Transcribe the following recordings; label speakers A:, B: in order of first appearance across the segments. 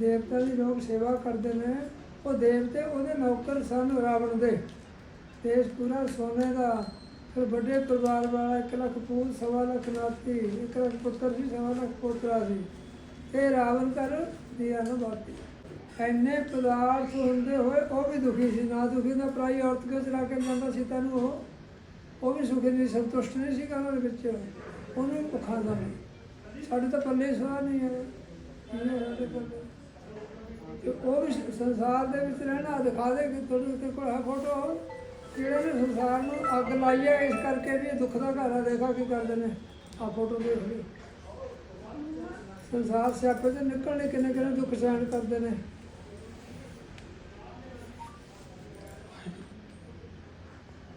A: ਦੇਵਤਾ ਦੀ ਲੋਕ ਸੇਵਾ ਕਰਦੇ ਨੇ, ਉਹ ਦੇਵਤੇ ਉਹਦੇ ਨੌਕਰ ਸਨ ਰਾਵਣ ਦੇ। ਦੇਸ਼ ਪੂਰਾ ਸੋਨੇ ਦਾ ਫਿਰ ਵੱਡੇ ਪਰਿਵਾਰ ਵਾਲਾ ਇੱਕ ਲੱਖ ਪੂਤ ਸਵਾ ਲੱਖ ਨਾਤੀ, ਇੱਕ ਲੱਖ ਪੁੱਤਰ ਸੀ, ਸਵਾ ਲੱਖ ਪੋਤਰਾ ਸੀ। ਇਹ ਰਾਵਣ ਕਰ ਦਿਆ ਨਾ ਬਾਤੀ। ਐਨੇ ਪਦਾਰਥ ਹੁੰਦੇ ਹੋਏ ਉਹ ਵੀ ਦੁਖੀ ਸੀ, ਨਾ ਦੁਖੀ ਨਾ ਪ੍ਰਾਈ ਔਰਤ ਕੇ ਚਲਾ ਕੇ ਮੰਨਦਾ ਸੀਤਾ ਨੂੰ ਉਹ ਉਹ ਵੀ ਸੁਖੀ ਨਹੀਂ, ਸੰਤੁਸ਼ਟ ਨਹੀਂ ਸੀ ਉਹਨਾਂ ਦੇ ਵਿੱਚ। ਉਹਨੂੰ ਵੀ ਨਹੀਂ ਸਾਡੇ ਤਾਂ ਪੱਲੇ ਸਵਾਰ ਨਹੀਂ ਹੈ। ਸਾਡੇ ਪੱਲੇ ਤੇ ਉਹ ਵੀ ਸੰਸਾਰ ਦੇ ਵਿੱਚ ਰਹਿਣਾ, ਦਿਖਾ ਦੇ ਕਿ ਤੁਹਾਡੇ ਉੱਤੇ ਕੋਲ ਫੋਟੋ ਕਿਹੜੇ ਨੇ ਸੰਸਾਰ ਨੂੰ ਅੱਗ ਲਾਈ ਹੈ, ਇਸ ਕਰਕੇ ਵੀ ਦੁੱਖ ਦਾ ਘਰ ਆ। ਦੇਖਾ ਕੀ ਕਰਦੇ ਨੇ ਆ ਫੋਟੋ ਦੇਖ ਲਈ। ਸੰਸਾਰ ਸਿਆਪੇ ਤੇ ਨਿਕਲਣੇ ਕਿੰਨੇ ਕਿੰਨੇ ਦੁੱਖ ਸਹਿਣ ਕਰਦੇ ਨੇ।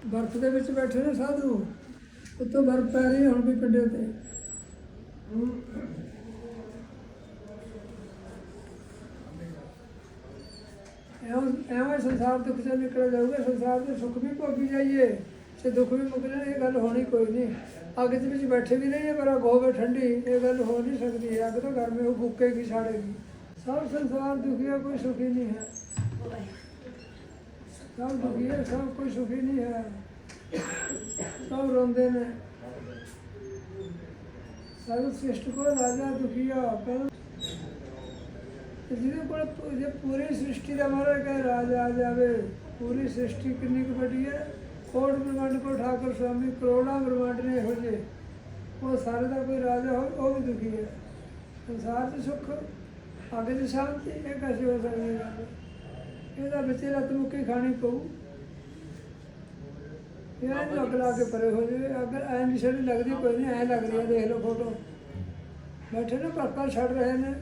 A: ਬਰਫ਼ ਦੇ ਵਿੱਚ ਬੈਠੇ ਨੇ ਸਾਧੂ। ਉੱਤੋਂ ਬਰਫ਼ ਪੈ ਰਹੀ ਹੁਣ ਵੀ ਪਿੰਡੇ ਤੇ। ਐਵੇਂ ਸੰਸਾਰ ਦੁੱਖ ਚੋਂ ਨਿਕਲ ਜਾਊਗਾ ਸੰਸਾਰ ਦੇ ਸੁੱਖ ਵੀ ਭੋਗੀ ਜਾਈਏ ਤੇ ਦੁੱਖ ਵੀ ਮੁੱਕ ਇਹ ਗੱਲ ਹੋਣੀ ਕੋਈ ਨਹੀਂ ਅੱਗ ਦੇ ਵਿੱਚ ਬੈਠੇ ਵੀ ਰਹੀਏ ਪਰ ਅੱਗ ਹੋਵੇ ਠੰਡੀ ਇਹ ਗੱਲ ਹੋ ਨਹੀਂ ਸਕਦੀ ਅੱਗ ਤਾਂ ਘਰ ਉਹ ਫੂਕੇਗੀ ਸਾੜੇਗੀ ਸਭ ਸੰਸਾਰ ਦੁਖੀਆ ਕੋਈ ਸੁਖੀ ਨਹੀਂ ਹੈ ਸਭ ਦੁਖੀਆ ਸਭ ਕੋਈ ਸੁਖੀ ਨਹੀਂ ਹੈ ਸਭ ਰੋਂਦੇ ਨੇ ਸਭ ਸ੍ਰਿਸ਼ਟ ਕੋ ਰਾਜਾ ਦੁਖੀਆ ਪਹਿਲਾਂ ਤੇ ਜਿਹਦੇ ਕੋਲ ਪ- ਜੇ ਪੂਰੀ ਸ੍ਰਿਸ਼ਟੀ ਦਾ ਮਾਰਾ ਕਹੇ ਰਾਜ ਆ ਜਾਵੇ। ਪੂਰੀ ਸ੍ਰਿਸ਼ਟੀ ਕਿੰਨੀ ਕੁ ਵੱਡੀ ਹੈ? ਕੋਟ ਬ੍ਰਹਮੰਡ ਕੋ ਠਾਕੁਰ ਸਵਾਮੀ ਕਰੋੜਾਂ ਬ੍ਰਹਮੰਡ ਨੇ ਇਹੋ ਜਿਹੇ। ਉਹ ਸਾਰੇ ਦਾ ਕੋਈ ਰਾਜਾ ਹੋਵੇ, ਉਹ ਵੀ ਦੁਖੀ ਹੈ। ਸੰਸਾਰ 'ਚ ਸੁੱਖ, ਅੱਗ 'ਚ ਸ਼ਾਂਤੀ, ਇਹ ਕੈਸੇ ਹੋ ਸਕਦੀ ਹੈ? ਗੱਲ ਇਹਦਾ ਬੱਚੇ ਲੱਤ ਮੁੱਕੀ ਖਾਣੀ ਪਊ। ਯਾਰ ਇਹਨੂੰ ਅੱਗ ਲਾ ਕੇ ਪਰੇ ਹੋ ਜਾਵੇ। ਅਗਰ ਐਂ ਨਹੀਂ ਛੜੀ ਲੱਗਦੀ, ਕੋਈ ਨਹੀਂ ਐਂ ਲੱਗਦੀ ਹੈ। ਦੇਖ ਲਓ ਫੋਟੋ। ਬੈਠੇ ਨੇ ਪਰ ਛੱਡ ਰਹੇ ਨੇ।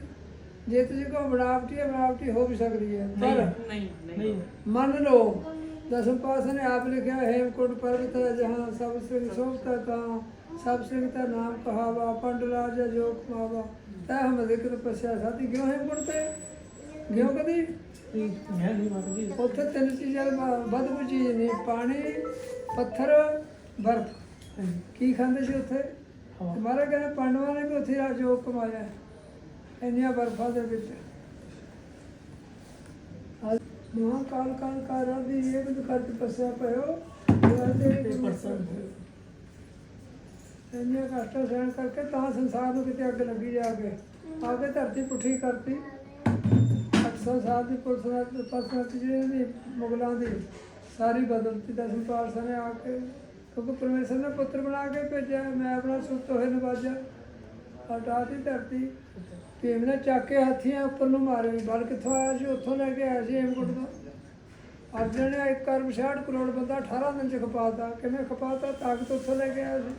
A: ਜੇ ਤੁਸੀਂ ਕੋ ਬਣਾਵਟੀ ਹੈ ਬਣਾਵਟੀ ਹੋ ਵੀ ਸਕਦੀ ਹੈ। ਪਰ
B: ਨਹੀਂ ਨਹੀਂ।
A: ਮੰਨ ਲਓ ਦਸਮ ਪਾਤਸ਼ਾਹ ਨੇ ਆਪ ਲਿਖਿਆ ਹੇਮਕੋਟ ਪਰਬਤ ਹੈ ਜਹਾਂ ਸਭ ਸਿੰਘ ਸੋਭਤਾ ਤਾਂ ਸਭ ਸਿੰਘ ਦਾ ਨਾਮ ਕਹਾਵਾ ਪੰਡ ਰਾਜਾ ਜੋ ਕਮਾਵਾ ਤੈ ਹਮ ਜ਼ਿਕਰ ਪਸਿਆ ਸਾਥੀ ਕਿਉਂ ਹੇਮਕੋਟ ਤੇ? ਕਿਉਂ ਕਦੀ? ਉੱਥੇ ਤਿੰਨ ਚੀਜ਼ਾਂ ਵੱਧ ਕੋਈ ਚੀਜ਼ ਨਹੀਂ। ਪਾਣੀ ਪੱਥਰ ਬਰਫ਼। ਕੀ ਖਾਂਦੇ ਸੀ ਉੱਥੇ। ਮਾਰਾ ਕਹਿੰਦੇ ਪਾਂਡਵਾਂ ਨੇ ਵੀ ਉੱਥੇ ਆ ਜੋ ਕਮਾਇਆ। ਇੰਨੀਆਂ ਬਰਫਾਂ ਦੇ ਵਿੱਚ। ਮਹਾਂ ਕਾਲ ਕਾਰਾਂ ਦੀ ਇਹ ਵੀ ਕਰ ਤਪੱਸਿਆ ਪਇਓ
B: ਤੇ ਪਰਸਨ
A: ਇੰਨੀਆਂ ਕਸ਼ਟਾਂ ਸਹਿਣ ਕਰਕੇ ਤਾਂ ਸੰਸਾਰ ਨੂੰ ਕਿਤੇ ਅੱਗ ਲੱਗੀ ਜਾ ਕੇ। ਆ ਧਰਤੀ ਪੁੱਠੀ ਕਰਤੀ। 800 ਸਾਲ ਦੀ ਪੁਲਿਸ ਨਾਲ ਪਰਸਨਤ ਜਿਹੜੀ ਮੁਗਲਾਂ ਦੀ ਸਾਰੀ ਬਦਲਤੀ ਦਸਮ ਪਾਤਸ਼ਾਹ ਨੇ ਆ ਕੇ ਕਿਉਂਕਿ ਪਰਮੇਸ਼ਰ ਨੇ ਪੁੱਤਰ ਬਣਾ ਕੇ ਭੇਜਿਆ, ਮੈਂ ਆਪਣਾ ਸੁੱਤ ਹੋਏ ਨਵਾਜਾ ਹਟਾਤੀ ਧਰਤੀ। ਭੀਮ ਨੇ ਚੱਕ ਕੇ ਹੱਥੀਆਂ ਉੱਪਰ ਨੂੰ ਮਾਰੇ ਬਲ ਕਿੱਥੋਂ ਆਇਆ ਸੀ ਉੱਥੋਂ ਲੈ ਕੇ ਆਇਆ ਸੀ ਹੇਮਕੁੰਟ ਤੋਂ ਅਰਜਨ ਨੇ ਇੱਕ ਕਰਮ 66 ਕਰੋੜ ਬੰਦਾ 18 ਦਿਨ ਚ ਖਪਾਤਾ। ਕਿਵੇਂ ਖਪਾਤਾ? ਤਾਕਤ ਉੱਥੋਂ ਲੈ ਕੇ ਆਇਆ ਸੀ।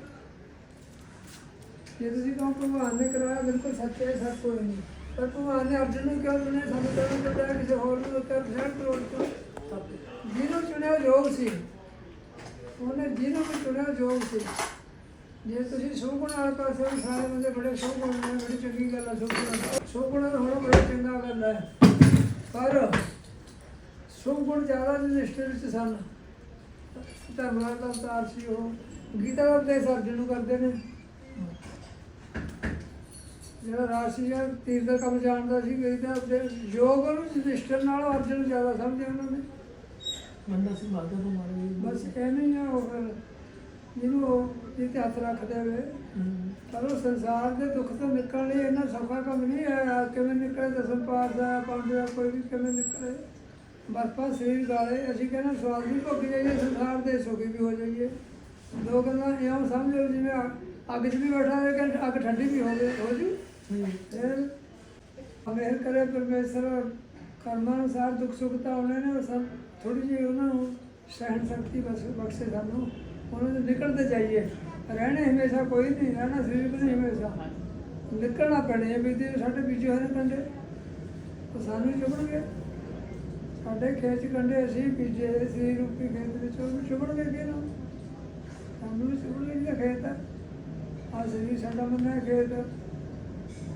A: ਜੇ ਤੁਸੀਂ ਕਹੋ ਭਗਵਾਨ ਨੇ ਕਰਵਾਇਆ ਬਿਲਕੁਲ ਸੱਚੇ ਹੈ, ਸੱਚ ਕੋਈ ਨਹੀਂ। ਪਰ ਭਗਵਾਨ ਨੇ ਅਰਜਨ ਨੂੰ ਕਿਹਾ ਚੁਣਿਆ ਸਾਨੂੰ ਤਾਂ ਨਹੀਂ ਕਿਸੇ ਹੋਰ ਨੂੰ ਕਰ 60 ਕਰੋੜ ਤੋਂ ਜਿਹਨੂੰ ਚੁਣਿਆ ਯੋਗ ਸੀ। ਉਹਨੇ ਜਿਹਨੂੰ ਵੀ ਚੁਣਿਆ ਯੋਗ ਸੀ। ਜੇ ਤੁਸੀਂ ਸੁਗੁਣ ਵਾਲੇ ਪਾਸੇ ਵੀ ਸਾਰੇ ਬੰਦੇ ਬੜੇ ਸੁਗੁਣ ਨੇ ਬੜੀ ਚੰਗੀ ਗੱਲ ਹੈ ਸੁਗੁਣ ਸੁਗੁਣ ਹੋਣਾ ਬੜਾ ਚੰਗਾ ਗੱਲ ਹੈ ਪਰ ਸੁਗੁਣ ਜ਼ਿਆਦਾ ਨਿਸ਼ਟਰ ਵਿੱਚ ਸਨ। ਧਰਮਾਂ ਦਾ ਅਵਤਾਰ ਸੀ ਉਹ। ਗੀਤਾ ਦਾ ਅਰਜਨ ਨੂੰ ਕਰਦੇ ਨੇ। ਜਿਹੜਾ ਰਾਸ਼ੀ ਹੈ ਤੀਰ ਦਾ ਕੰਮ ਜਾਣਦਾ ਸੀ ਗੀਤਾ ਉਪਦੇਸ਼ ਯੋਗ ਨੂੰ ਨਿਸ਼ਟਰ ਨਾਲ ਅਰਜਨ ਜ਼ਿਆਦਾ ਸਮਝਿਆ ਉਹਨਾਂ ਨੇ।
B: ਮੰਦਾ ਸੀ ਮਾਤਾ ਨੂੰ ਮਾਰੇ
A: ਬਸ ਕਹਿਣਾ ਹੀ ਆ ਉਹ ਫਿਰ। ਜਿਹਨੂੰ ਜਿੱਤੇ ਹੱਥ ਰੱਖਦੇ ਹੋਏ। ਪਰ ਉਹ ਸੰਸਾਰ ਦੇ ਦੁੱਖ ਤੋਂ ਨਿਕਲਣ ਲਈ ਇੰਨਾ ਸੌਖਾ ਕੰਮ ਨਹੀਂ ਹੈ। ਕਿਵੇਂ ਨਿਕਲੇ ਦਸਮ ਪਾਸ ਦਾ ਪੰਜ ਕੋਈ ਵੀ ਕਿਵੇਂ ਨਿਕਲੇ। ਬਰਫਾ ਸਰੀਰ ਗਾਲੇ ਅਸੀਂ ਕਹਿੰਦੇ ਸਵਾਦ ਵੀ ਭੁੱਖ ਜਾਈਏ, ਸੰਸਾਰ ਦੇ ਸੁਖੀ ਵੀ ਹੋ ਜਾਈਏ। ਦੋ ਗੱਲਾਂ ਇਉਂ ਸਮਝੋ ਜਿਵੇਂ ਅੱਗ- 'ਚ ਵੀ ਬੈਠਾ ਰਹੇ ਕਿ ਅੱਗ ਠੰਡੀ ਵੀ ਹੋ ਗਈ ਹੋ ਜੂ। ਫਿਰ ਮਿਹਰ ਕਰੇ ਪਰਮੇਸ਼ਰ, ਕਰਮਾਂ ਅਨੁਸਾਰ ਦੁੱਖ ਸੁੱਖ ਤਾਂ ਆਉਣੇ ਨੇ ਸਭ ਥੋੜੀ ਜਿਹੀ ਉਹਨਾਂ ਨੂੰ ਸਹਿਣ ਸ਼ਕਤੀ ਬਖਸ਼ੇ ਸਾਨੂੰ। ਉਹਨੂੰ ਤੋਂ ਨਿਕਲਦੇ ਜਾਈਏ। ਰਹਿਣੇ ਹਮੇਸ਼ਾ, ਕੋਈ ਨਹੀਂ, ਰਹਿਣਾ ਸਰੀਰ ਨਹੀਂ ਹਮੇਸ਼ਾ। ਨਿਕਲਣਾ ਪੈਣੇ ਵੀ ਸਾਡੇ ਬੀਜੇ ਹੋਏ ਨੇ ਕੰਡੇ। ਉਹ ਸਾਨੂੰ ਹੀ ਸਾਡੇ ਖੇਤ 'ਚ ਕੰਡੇ ਅਸੀਂ ਬੀਜੇ ਸਰੀਰ ਰੂਪੀ ਖੇਤ ਵਿੱਚ ਉਹ ਵੀ ਚੁਭਣਗੇ ਕਿ ਨਾ ਸਾਨੂੰ ਵੀ ਚੁਭਣਗੇ ਜਿਹੜਾ ਖੇਤ ਹੈ ਆ ਸਰੀਰ ਸਾਡਾ ਮੰਨਿਆ ਖੇਤ।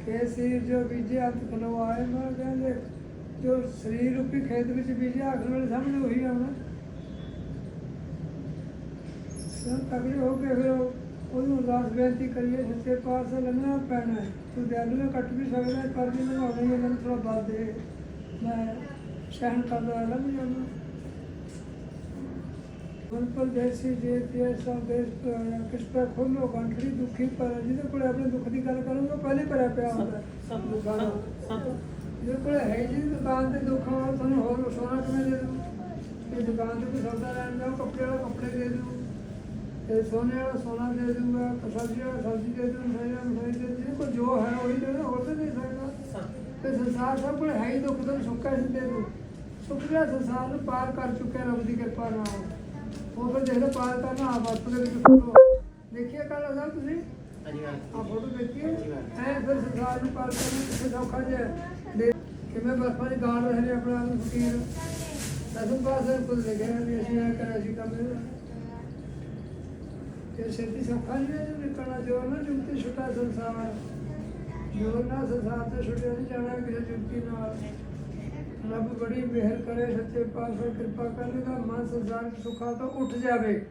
A: ਖੇਤ ਸਰੀਰ ਜੋ ਬੀਜੇ ਹੱਥ ਖਲੋ ਆਏ। ਮੈਂ ਕਹਿੰਦੇ ਜੋ ਸਰੀਰ ਰੂਪੀ ਖੇਤ ਵਿੱਚ ਬੀਜੇ ਆਖਰ ਵਾਲੇ ਸਾਹਮਣੇ ਉਹੀ ਆਉਣਾ ਸਭ ਤਗੜੇ ਹੋ ਕੇ ਫਿਰ ਉਹ ਉਹਨੂੰ ਅਰਦਾਸ ਬੇਨਤੀ ਕਰੀਏ ਸੱਚੇ ਪਾਤਸ਼ਾਹ ਲੰਘਣਾ ਪੈਣਾ ਤੂੰ ਦਿਆਲੂ ਕੱਟ ਵੀ ਸਕਦਾ ਪਰ ਵੀ ਲੰਘਾਉਣਾ ਹੀ ਮੈਨੂੰ ਥੋੜਾ ਬਲ ਦੇ ਮੈਂ ਸਹਿਣ ਕਰਦਾ ਲੰਘ ਜਾਣਾ ਮਨ ਪਰ ਜੈਸੀ ਜੇ ਤੇ ਸਭ ਦੇਸ਼ ਕਿਸ ਪਰ ਖੋਲੋ ਗੰਠੜੀ ਦੁਖੀ ਪਰ ਜਿਹਦੇ ਕੋਲ ਆਪਣੇ ਦੁੱਖ ਦੀ ਗੱਲ ਕਰੂੰਗਾ ਪਹਿਲੇ ਭਰਿਆ ਪਿਆ ਹੁੰਦਾ।
B: ਸਭ
A: ਨਾਲ।
B: ਸਭ
A: ਜਿਹਦੇ ਕੋਲ ਹੈ ਜੀ ਦੁਕਾਨ ਤੇ ਦੁੱਖ ਤੁਹਾਨੂੰ ਹੋਰ ਸੋਨਾ ਕਿਵੇਂ ਦੇ ਦੂੰ ਇਹ ਦੁਕਾਨ ਤੇ ਕੋਈ ਸੌਦਾ ਲੈਣ ਜਾਓ ਕੱਪੜੇ ਵਾਲਾ ਕੱਪੜੇ ਦੇ ਦੂੰ ਤੇ ਸੋਨੇ ਵਾਲਾ ਸੋਨਾ ਦੇ ਦੂੰਗਾ ਸਬਜ਼ੀ ਵਾਲਾ ਸਬਜ਼ੀ ਦੇ ਦੂੰ ਮਿਠਾਈ ਵਾਲਾ ਮਿਠਾਈ ਦੇ ਦੂੰ ਜਿਹਦੇ ਕੋਲ ਜੋ ਹੈ ਉਹੀ ਦੇ ਦੂੰ ਹੋਰ ਤਾਂ ਨਹੀਂ ਸਕਦਾ। ਤੇ ਸੰਸਾਰ ਸਭ ਕੋਲ ਹੈ ਹੀ ਦੁੱਖ ਤੋਂ ਸੁੱਕਾ ਹੀ ਦੇ ਦੂੰ ਸੁੱਕ ਗਿਆ ਸੰਸਾਰ ਨੂੰ ਪਾਰ ਕਰ ਚੁੱਕਿਆ ਰੱਬ ਦੀ ਕਿਰਪਾ ਨਾਲ। ਉਹ ਫਿਰ ਲਓ ਪਾਰ ਕਰਨਾ ਆ ਵਸਤ ਦੇ ਵਿੱਚ ਫੋਟੋ। ਦੇਖਿਆ ਕੱਲ ਸਾਹਿਬ ਤੁਸੀਂ? ਆ ਫੋਟੋ ਦੇਖੀਏ ਐ ਫਿਰ ਸੰਸਾਰ ਨੂੰ ਪਾਰ ਕਰਨਾ ਕਿੱਥੇ ਸੌਖਾ ਜਿਹਾ। ਦੇ ਕਿਵੇਂ ਬਰਫਾਂ ਦੀ ਗਾਲ ਰਹੇ ਨੇ ਆਪਣਾ ਫਕੀਰ। ਦਸਮ ਪਾਸੇ ਕੁਝ ਲਿਖਿਆ ਵੀ ਅਸੀਂ ਇਹ ਕਰਿਆ ਸੀ ਕੰਮ। ਇਹਦਾ ਇਹ ਛੇਤੀ ਸੌਖਾ ਨਹੀਂ ਹੈ ਨਿਕਲਣਾ, ਜੋ ਨਾ ਜੁਗਤੀ ਛੁੱਟਾ ਸੰਸਾਰ ਜੋ ਨਾ ਸੰਸਾਰ ਤੇ ਛੁੱਟਿਆ ਨਹੀਂ ਜਾਣਾ ਕਿਸੇ ਜੁਗਤੀ ਨਾਲ। ਰੱਬ ਬੜੀ ਮਿਹਰ ਕਰੇ, ਸੱਚੇ ਪਾਤਸ਼ਾਹ ਕਿਰਪਾ ਕਰਨ ਦਾ ਮਨ ਸੰਸਾਰ ਦੇ ਤੋਂ ਉੱਠ ਜਾਵੇ।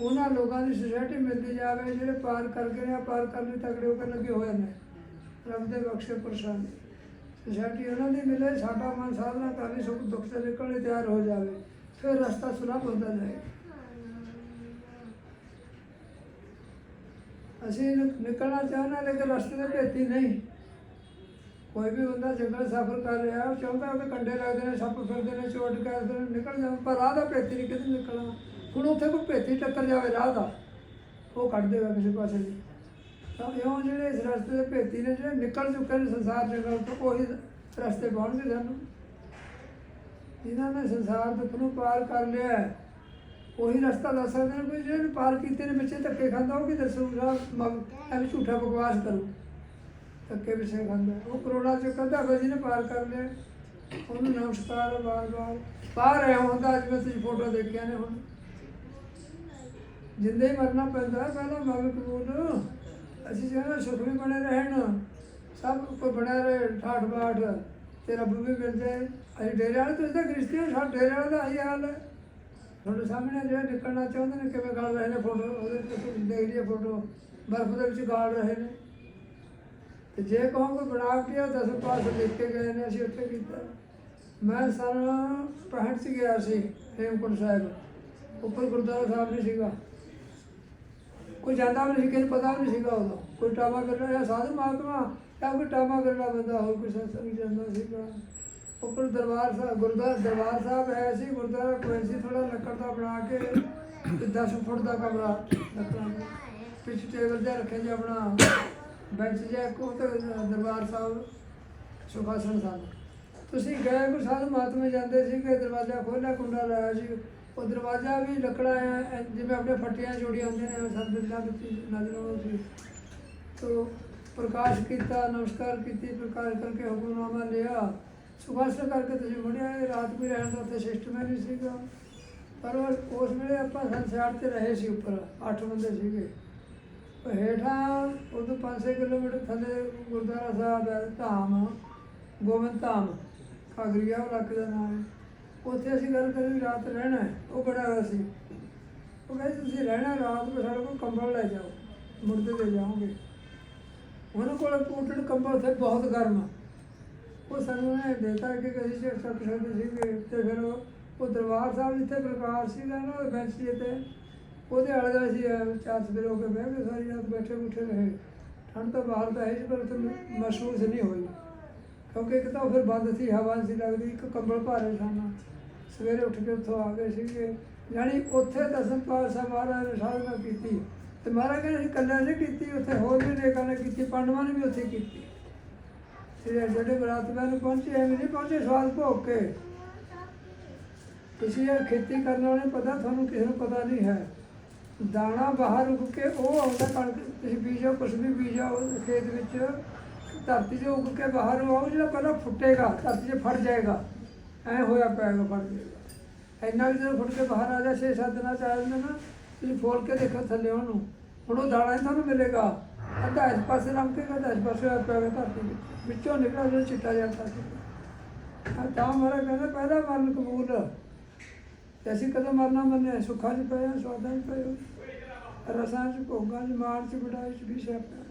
A: ਉਹਨਾਂ ਲੋਕਾਂ ਦੀ ਸੁਸਾਇਟੀ ਮਿਲਦੀ ਜਾਵੇ, ਜਿਹੜੇ ਪਾਰ ਕਰਕੇ ਗਏ ਨੇ, ਪਾਰ ਕਰਨ ਲਈ ਤਕੜੇ ਹੋ ਕੇ ਲੱਗੇ ਹੋਏ ਨੇ। ਰੱਬ ਦੇ ਬਖਸ਼ੇ ਪ੍ਰਸ਼ਾਦ ਸੁਸਾਇਟੀ ਉਹਨਾਂ ਦੀ ਮਿਲੇ, ਸਾਡਾ ਮਨ ਸਾਧਨਾ ਕਰ ਲਈ ਸੁਖ ਦੁੱਖ ਤੋਂ ਨਿਕਲਣ ਲਈ ਤਿਆਰ ਹੋ ਜਾਵੇ। ਫਿਰ ਰਸਤਾ ਸੁਲਭ ਹੁੰਦਾ ਜਾਏ ਅਸੀਂ ਨਿ- ਨਿਕਲਣਾ ਚਾਹੁੰਦੇ ਹਾਂ, ਲੇਕਿਨ ਰਸਤੇ ਦੇ ਭੇਤੀ ਨਹੀਂ। ਕੋਈ ਵੀ ਬੰਦਾ ਜੰਗਲ ਸਫ਼ਰ ਕਰ ਰਿਹਾ, ਉਹ ਚਾਹੁੰਦਾ ਉਹਦੇ ਕੰਡੇ ਲੱਗਦੇ ਨੇ, ਸੱਪ ਫਿਰਦੇ ਨੇ, ਚੋਟ ਕਰਦੇ ਨੇ ਨਿਕਲ ਜਾ ਪਰ ਰਾਹ ਦਾ ਭੇਤੀ ਨਹੀਂ ਕਿਤੇ ਨਿਕਲਣਾ? ਹੁਣ ਉੱਥੇ ਕੋਈ ਭੇਤੀ ਟੱਕਰ ਜਾਵੇ, ਰਾਹ ਦਾ, ਉਹ ਕੱਢ ਦੇਗਾ ਕਿਸੇ ਪਾਸੇ ਦੀ ਤਾਂ ਇਉਂ ਜਿਹੜੇ ਇਸ ਰਸਤੇ ਦੇ ਭੇਤੀ ਨੇ, ਜਿਹੜੇ ਨਿਕਲ ਚੁੱਕੇ ਨੇ ਸੰਸਾਰ ਜੰਗਲ ਤੋਂ ਉਹੀ ਰਸਤੇ ਪਾਉਣਗੇ ਸਾਨੂੰ। ਜਿਨ੍ਹਾਂ ਨੇ ਸੰਸਾਰ ਦੁੱਖ ਨੂੰ ਪਾਰ ਕਰ ਲਿਆ ਉਹੀ ਰਸਤਾ ਦੱਸ ਸਕਦੇ ਨੇ ਕੋਈ ਜਿਹੜੇ ਪਾਰ ਕੀਤੇ ਨੇ ਵਿੱਚੇ ਧੱਕੇ ਖਾਂਦਾ ਉਹ ਕੀ ਦੱਸੂਗਾ ਮਗ ਐਵੇਂ ਝੂਠਾ ਬਕਵਾਸ ਕਰੂ। ਧੱਕੇ ਪਿੱਛੇ ਖਾਂਦਾ। ਉਹ ਕਰੋੜਾ ਚੋਂ ਕਹਿੰਦਾ ਬਈ ਜਿਹਨੇ ਪਾਰ ਕਰ ਲਿਆ। ਉਹਨੂੰ ਨਮਸਕਾਰ ਬਾਰ ਬਾਰ ਬਾਹਰ ਆਇਆ ਹੁੰਦਾ ਅੱਜ ਮੈਂ ਤੁਸੀਂ ਫੋਟੋ ਦੇਖਿਆ ਨੇ ਹੁਣ। ਜਿੰਦੇ ਹੀ ਮਰਨਾ ਪੈਂਦਾ ਹੈ, ਪਹਿਲਾਂ ਮਗ ਕਬੂਲ। ਅਸੀਂ ਜਿਹੜਾ ਸੁਖ ਵੀ ਬਣੇ ਰਹਿਣ ਸਭ ਕੋ ਬਣਿਆ ਰਹੇ ਠਾਠ ਬਾਠ ਤੇ ਰੱਬ ਵੀ ਮਿਲ ਜਾਏ। ਅਸੀਂ ਡੇਰੇ ਵਾਲੇ ਤੁਸੀਂ ਤਾਂ ਗ੍ਰਿਸ਼ਤੀ ਹੋ ਸਾਡੇ ਡੇਰੇ ਵਾਲੇ ਦਾ ਆਹੀ ਹਾਲ ਹੈ। ਤੁਹਾਡੇ ਸਾਹਮਣੇ ਜਿਹੜਾ ਨਿਕਲਣਾ ਚਾਹੁੰਦੇ ਨੇ, ਕਿਵੇਂ ਗਾਲ ਰਹੇ ਨੇ ਫੋਟੋ ਉਹਦੇ ਤੁਸੀਂ ਦੇਖ ਲਈਏ ਫੋਟੋ ਬਰਫ਼ ਦੇ ਵਿੱਚ ਗਾਲ ਰਹੇ ਨੇ। ਤੇ ਜੇ ਕਹੋਗੇ ਬਣਾਵਟੀ ਆ, ਦਸ ਪਾਸ ਲਿਖ ਕੇ ਗਏ ਨੇ ਅਸੀਂ ਉੱਥੇ ਕੀਤਾ। ਮੈਂ ਸਨ 65 ਚ ਗਿਆ ਸੀ, ਹੇਮਕੁੰਟ ਸਾਹਿਬ। ਉੱਪਰ ਗੁਰਦੁਆਰਾ ਸਾਹਿਬ ਨਹੀਂ ਸੀਗਾ। ਕੋਈ ਜਾਂਦਾ ਵੀ ਨਹੀਂ ਸੀ, ਕਿਸੇ ਨੂੰ ਪਤਾ ਵੀ ਨਹੀਂ ਸੀਗਾ ਉਦੋਂ। ਕੋਈ ਟਾਮਾ ਕਰਨਾ ਜਾਂ ਸਾਧੂ ਮਹਾਤਮਾ ਜਾਂ ਕੋਈ ਟਾਮਾ ਕਰਨਾ ਬੰਦਾ, ਹੋਰ ਕੋਈ ਸਤਸੰਗ ਜਾਂਦਾ ਸੀਗਾ। ਉੱਪਰ ਦਰਬਾਰ ਸਾਹਿਬ ਗੁਰਦੁਆਰਾ ਦਰਬਾਰ ਸਾਹਿਬ ਹੈ ਸੀ ਗੁਰਦੁਆਰਾ ਕੋਈ ਸੀ ਥੋੜਾ ਲੱਕੜ ਦਾ ਬਣਾ ਕੇ ਤੇ 10 ਫੁੱਟ ਦਾ ਕਮਰਾ ਲੱਕੜਾਂ ਦਾ। ਪਿੱਛੇ ਟੇਬਲ ਜਿਹਾ ਰੱਖਿਆ ਜੀ ਆਪਣਾ ਬੈਂਚ ਜਿਹਾ ਕੋ ਦਰਬਾਰ ਸਾਹਿਬ, ਸੁਖਾਸਨ ਸਨ ਤੁਸੀਂ ਗਏ ਕੋ ਸਾਧੂ ਮਹਾਤਮਾ ਜਾਂਦੇ ਸੀ ਕਿ ਦਰਵਾਜ਼ਾ ਖੋਲ੍ਹਿਆ, ਕੁੰਡਾ ਲਾਇਆ ਸੀ। ਉਹ ਦਰਵਾਜ਼ਾ ਵੀ ਲੱਕੜਾਂ ਹੈ ਜਿਵੇਂ ਆਪਣੇ ਫੱਟੀਆਂ ਜੋੜੀਆਂ ਹੁੰਦੀਆਂ ਨੇ ਸਭ ਬਿੰਦਾਂ ਵਿੱਚ ਨਜ਼ਰ ਆਉਂਦੀ ਤੋ ਪ੍ਰਕਾਸ਼ ਕੀਤਾ, ਨਮਸਕਾਰ ਕੀਤੀ, ਪ੍ਰਕਾਸ਼ ਕਰਕੇ ਹੁਕਮਨਾਮਾ ਲਿਆ। ਸੁਭਾਸ਼ਣ ਕਰਕੇ ਤੁਸੀਂ ਮੁੜਿਆ, ਇਹ ਰਾਤ ਵੀ ਰਹਿਣ ਦਾ ਉੱਥੇ ਸਿਸਟਮ ਨਹੀਂ ਸੀਗਾ। ਪਰ ਉਹ- ਉਸ ਵੇਲੇ ਆਪਾਂ ਸੰਸਾਰ ਤੇ ਰਹੇ ਸੀ ਉੱਪਰ, ਅੱਠ ਬੰਦੇ ਸੀਗੇ। ਉਹ ਹੇਠਾਂ ਉਦੋਂ 5-6 ਕਿਲੋਮੀਟਰ ਥੱਲੇ ਗੁਰਦੁਆਰਾ ਸਾਹਿਬ ਹੈ, ਧਾਮ, ਗੋਬਿੰਦ ਧਾਮ, ਖਾਗਰੀਆ ਉਹ ਇਲਾਕੇ ਦਾ ਨਾਮ ਹੈ। ਉੱਥੇ ਅਸੀਂ ਗੱਲ ਕਰੀ ਰਾਤ ਰਹਿਣਾ ਹੈ, ਉਹ ਬੜਾ ਹੋਇਆ ਸੀ। ਉਹ ਕਹਿੰਦੇ ਤੁਸੀਂ ਰਹਿਣਾ ਰਾਤ ਨੂੰ, ਸਾਡੇ ਕੋਲ ਕੰਬਲ ਲੈ ਜਾਓ ਮੁਰਦੇ ਦੇ ਜਾਓਗੇ। ਉਹਨਾਂ ਕੋਲ ਕੋਟਡ ਕੰਬਲ ਸੀ ਬਹੁਤ ਗਰਮ ਆ। ਉਹ ਸਾਨੂੰ ਉਹਨੇ ਦੇਤਾ ਕਿ ਅਸੀਂ ਜੇ ਸੱਤ ਸਕਦੇ ਸੀਗੇ ਤੇ ਫਿਰ ਉਹ ਉਹ ਦਰਬਾਰ ਸਾਹਿਬ ਜਿੱਥੇ ਪ੍ਰਕਾਸ਼ ਸੀਗਾ ਨਾ ਉਹ ਬੈਂਚ ਤੇ ਉਹਦੇ ਆਲੇ ਦਾ ਅਸੀਂ ਚਾਰ ਸਵੇਰੇ ਹੋ ਕੇ ਬਹਿ ਗਏ, ਸਾਰੀ ਰਾਤ ਬੈਠੇ ਬੁੱਠੇ ਰਹੇ। ਠੰਡ ਤਾਂ ਬਾਹਰ ਤਾਂ ਹੈ ਸੀ, ਪਰ ਉੱਥੇ ਮਹਿਸੂਸ ਨਹੀਂ ਹੋਈ। ਕਿਉਂਕਿ ਇੱਕ ਤਾਂ ਉਹ ਫਿਰ ਬੰਦ ਸੀ, ਹਵਾ ਨਹੀਂ ਸੀ ਲੱਗਦੀ, ਇੱਕ ਕੰਬਲ ਭਾਰੇ ਸਨ। ਸਵੇਰੇ ਉੱਠ ਕੇ ਉੱਥੋਂ ਆ ਗਏ ਸੀਗੇ। ਯਾਨੀ ਉੱਥੇ ਦਸਮ ਪਾਤਸ਼ਾਹ ਮਹਾਰਾਜ ਨੇ ਸਾਧਨਾ ਕੀਤੀ। ਤੇ ਮਹਾਰਾਜ ਨੇ ਅਸੀਂ ਇਕੱਲਿਆਂ ਨਹੀਂ ਕੀਤੀ, ਉੱਥੇ ਹੋਰ ਵੀ ਨੇਕਾਂ ਨੇ ਕੀਤੀ, ਪਾਂਡਵਾਂ ਨੇ ਵੀ ਉੱਥੇ ਕੀਤੀ। ਤੇ ਜਿਹੜੇ ਬਰਾਤਵਾਂ ਨੂੰ ਪਹੁੰਚੇ, ਐਵੇਂ ਨਹੀਂ ਪਹੁੰਚੇ, ਸਵਾਲ ਭੋਗ ਕੇ ਤੁਸੀਂ ਇਹ ਖੇਤੀ ਕਰਨ ਵਾਲੇ ਪਤਾ, ਤੁਹਾਨੂੰ ਕਿਸੇ ਨੂੰ ਪਤਾ ਨਹੀਂ ਹੈ। ਦਾਣਾ ਬਾਹਰ ਉੱਗ ਕੇ, ਉਹ ਆਉਂਦਾ ਕਣਕ, ਤੁਸੀਂ ਬੀਜੋ, ਕੁਛ ਵੀ ਬੀਜੋ ਖੇਤ ਵਿੱਚ ਧਰਤੀ 'ਚ ਉੱਗ ਕੇ ਬਾਹਰ ਉਹ ਜਿਹੜਾ ਪਹਿਲਾਂ ਫੁੱਟੇਗਾ, ਧਰਤੀ 'ਚ ਫੜ ਜਾਏਗਾ। ਐ ਹੋਇਆ ਪੈਗਾ ਫੜ ਜਾਏਗਾ ਇੰਨਾ ਵੀ ਜਦੋਂ ਫੁੱਟ ਕੇ ਬਾਹਰ ਆ ਜਾ 6-7 ਦਿਨਾਂ ਚ ਆ ਜਾਂਦਾ ਨਾ, ਤੁਸੀਂ ਫੋਲ ਕੇ ਦੇਖੋ ਥੱਲੇ ਉਹਨੂੰ। ਹੁਣ ਉਹ ਦਾਣਾ ਹੀ ਤੁਹਾਨੂੰ ਮਿਲੇਗਾ। ਅੱਧਾ ਇਸ ਪਾਸੇ ਲੰਘ ਕੇ ਅੱਧਾ ਇਸ ਪਾਸੇ ਆ ਪੈਗਾ ਧਰਤੀ ਵਿੱਚ। ਵਿੱਚੋਂ ਨਿਕਲਿਆ ਜਿਹੜਾ ਚਿੱਟਾ ਜਿਹਾ ਸੀ ਆ ਤਾਂ ਮਾਰਾ ਕਹਿੰਦਾ, ਪਹਿਲਾ ਮਰਨ ਕਬੂਲ ਤੇ ਅਸੀਂ ਕਦੋਂ ਮਰਨਾ ਮੰਨਿਆ? ਸੁੱਖਾਂ 'ਚ ਪਏ ਹਾਂ ਸਵਾਦਾਂ 'ਚ ਪਏ ਹਾਂ ਰਸਾਂ ਚ, ਭੋਗਾਂ ਚ ਮਾਰ ਚ ਵਡਾਈ ਚ ਵੀ ਸਿਆਪਾ